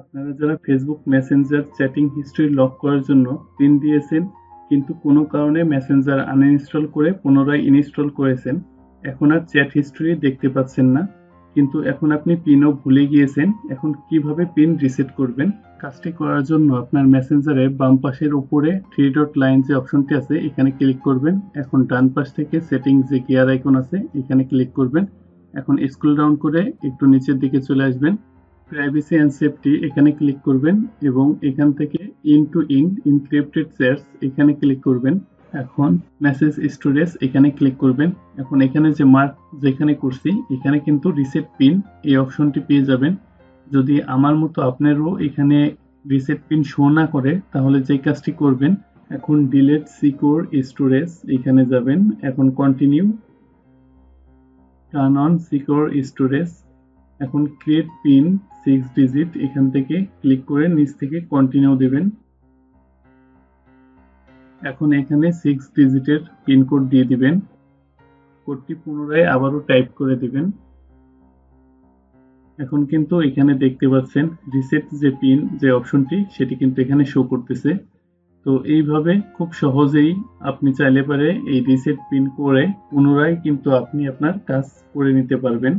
আপনারা যারা Facebook Messenger chatting history lock করার জন্য পিন দিয়েছেন, কিন্তু কোনো কারণে মেসেঞ্জার আনইনস্টল করে পুনরায় ইনস্টল করেছেন, এখন আর চ্যাট হিস্ট্রি দেখতে পাচ্ছেন না। কিন্তু এখন আপনি পিনও ভুলে গিয়েছেন, এখন কীভাবে পিন রিসেট করবেন? কাজটি করার জন্য আপনার মেসেঞ্জারে বাম পাশের উপরে থ্রি ডট লাইন যে অপশনটি আছে, এখানে ক্লিক করবেন। এখন ডান পাশ থেকে সেটিং যে গিয়ার আইকন আছে, এখানে ক্লিক করবেন। এখন স্ক্রল ডাউন করে একটু নিচের দিকে চলে আসবেন। প্রাইভেসি অ্যান্ড সেফটি এখানে ক্লিক করবেন এবং এখান থেকে end to end encrypted shares এখানে ক্লিক করবেন। এখন মেসেজ স্টোরেজ এখানে ক্লিক করবেন। এখন এখানে যে মার্ক যেখানে করছি, এখানে কিন্তু রিসেট পিন এই অপশনটি পেয়ে যাবেন। যদি আমার মতো আপনারও এখানে রিসেট পিন শো না করে, তাহলে যে কাজটি করবেন, এখন ডিলেট সিকিউর স্টোরেজ এখানে যাবেন। এখন continue turn on secure storage এখন ক্রিয়েট পিন সিক্স ডিজিট এখান থেকে ক্লিক করে নিচ থেকে কন্টিনিউ দেবেন। এখন এখানে সিক্স ডিজিটের পিন কোড দিয়ে দিবেন। কোডটি পুনরায় আবারও টাইপ করে দিবেন। এখন কিন্তু এখানে দেখতে পাচ্ছেন রিসেট যে পিন যে অপশনটি সেটি কিন্তু এখানে শো করতেছে। তো এইভাবে খুব সহজেই আপনি চাইলে পারে এই রিসেট পিন করে পুনরায় কিন্তু আপনি আপনার কাজ করে নিতে পারবেন।